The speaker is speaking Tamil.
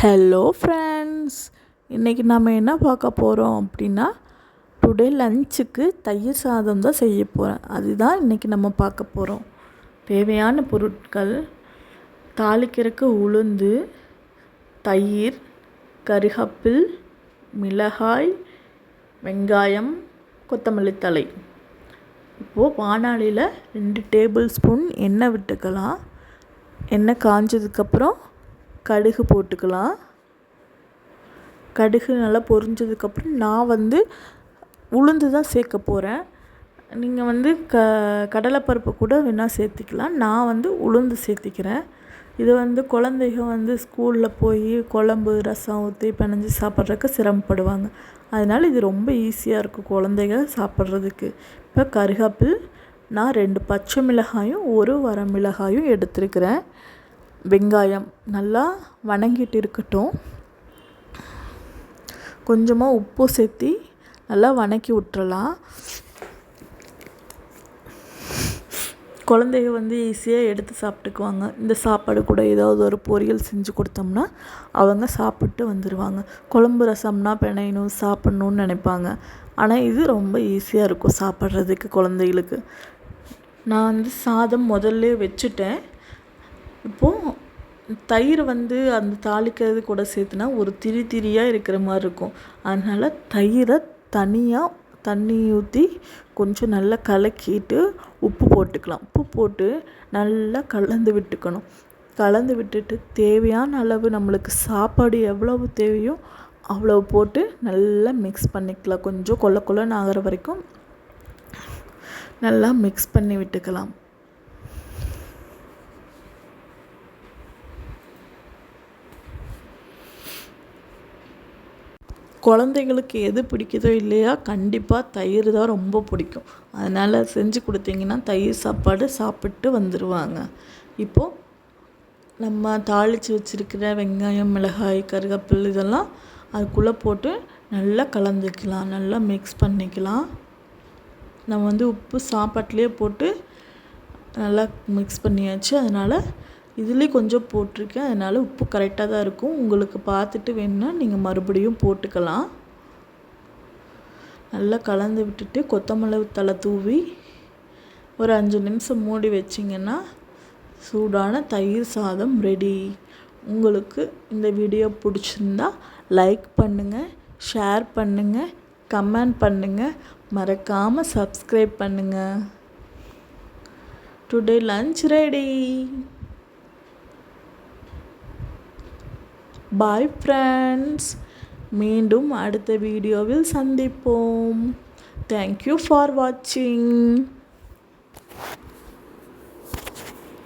ஹலோ ஃப்ரெண்ட்ஸ் இன்றைக்கி நம்ம என்ன பார்க்க போகிறோம் அப்படின்னா டுடே லஞ்சுக்கு தயிர் சாதம் தான் செய்ய போகிறேன் அதுதான் இன்றைக்கி நம்ம பார்க்க போகிறோம் தேவையான பொருட்கள் தாளிக்கிறதுக்கு உளுந்து தயிர் கருகப்பில் மிளகாய் வெங்காயம் கொத்தமல்லி தழை. இப்போது வானாளியில் ரெண்டு டேபிள் ஸ்பூன் எண்ணெய் விட்டுக்கலாம். எண்ணெய் காஞ்சதுக்கப்புறம் கடுகு போட்டுக்கலாம். கடுகு நல்லா பொரிஞ்சதுக்கப்புறம் நான் வந்து உளுந்து தான் சேர்க்க போகிறேன் நீங்கள் வந்து க கடலைப்பருப்பு கூட வேணால் சேர்த்திக்கலாம். நான் வந்து உளுந்து சேர்த்திக்கிறேன். இது வந்து குழந்தைங்க வந்து ஸ்கூலில் போய் குழம்பு ரசம் ஊற்றி பிணைஞ்சு சாப்பிட்றதுக்கு சிரமப்படுவாங்க. அதனால் இது ரொம்ப ஈஸியாக இருக்கும் குழந்தைங்க சாப்பிட்றதுக்கு. இப்போ கருகாப்பில் நான் ரெண்டு பச்சை மிளகாயும் ஒரு வர மிளகாயும் எடுத்துருக்கிறேன். வெங்காயம் நல்லா வணங்கிட்டு இருக்கட்டும். கொஞ்சமாக உப்பு சேர்த்தி நல்லா வணக்கி விட்டுறலாம். குழந்தைங்க வந்து ஈஸியாக எடுத்து சாப்பிட்டுக்குவாங்க. இந்த சாப்பாடு கூட ஏதாவது ஒரு பொரியல் செஞ்சு கொடுத்தோம்னா அவங்க சாப்பிட்டு வந்துடுவாங்க குழம்பு ரசம்னா பிணையணும் சாப்பிட்ணுன்னு நினைப்பாங்க. ஆனால் இது ரொம்ப ஈஸியாக இருக்கும் சாப்பிட்றதுக்கு குழந்தைகளுக்கு. நான் வந்து சாதம் முதல்ல வச்சுட்டேன். இப்போது தயிர் வந்து அந்த தாளிக்கிறது கூட சேர்த்துனா ஒரு திரி திரியாக இருக்கிற மாதிரி இருக்கும். அதனால் தயிரை தனியாக தண்ணி ஊற்றி கொஞ்சம் நல்லா கலக்கிட்டு உப்பு போட்டுக்கலாம். உப்பு போட்டு நல்லா கலந்து விட்டுக்கணும். கலந்து விட்டுட்டு தேவையான அளவு நம்மளுக்கு சாப்பாடு எவ்வளவு தேவையோ அவ்வளோ போட்டு நல்லா மிக்ஸ் பண்ணிக்கலாம். கொஞ்சம் கொல்ல கொல்லன்னு ஆகிற வரைக்கும் நல்லா மிக்ஸ் பண்ணி விட்டுக்கலாம். குழந்தைங்களுக்கு எது பிடிக்குதோ இல்லையா கண்டிப்பாக தயிர் தான் ரொம்ப பிடிக்கும். அதனால் செஞ்சு கொடுத்தீங்கன்னா தயிர் சாப்பாடு சாப்பிட்டு வந்துடுவாங்க இப்போது நம்ம தாளித்து வச்சுருக்கிற வெங்காயம் மிளகாய் கருவேப்பில் இதெல்லாம் அதுக்குள்ளே போட்டு நல்லா கலந்துக்கலாம் நல்லா மிக்ஸ் பண்ணிக்கலாம். நம்ம வந்து உப்பு சாப்பாட்லேயே போட்டு நல்லா மிக்ஸ் பண்ணியாச்சு. அதனால் இதுலேயும் கொஞ்சம் போட்டிருக்கேன். அதனால் உப்பு கரெக்டாக தான் இருக்கும். உங்களுக்கு பார்த்துட்டு வேணுன்னா நீங்கள் மறுபடியும் போட்டுக்கலாம். நல்லா கலந்து விட்டுட்டு கொத்தமல்லி தலை தூவி ஒரு அஞ்சு நிமிஷம் மூடி வச்சிங்கன்னா சூடான தயிர் சாதம் ரெடி உங்களுக்கு இந்த வீடியோ பிடிச்சிருந்தா லைக் பண்ணுங்கள் ஷேர் பண்ணுங்கள் கமெண்ட் பண்ணுங்கள் மறக்காமல் சப்ஸ்கிரைப் பண்ணுங்கள் today lunch ready bye friends மீண்டும் அடுத்த வீடியோவில் சந்திப்போம். தேங்க்யூ ஃபார் வாட்சிங்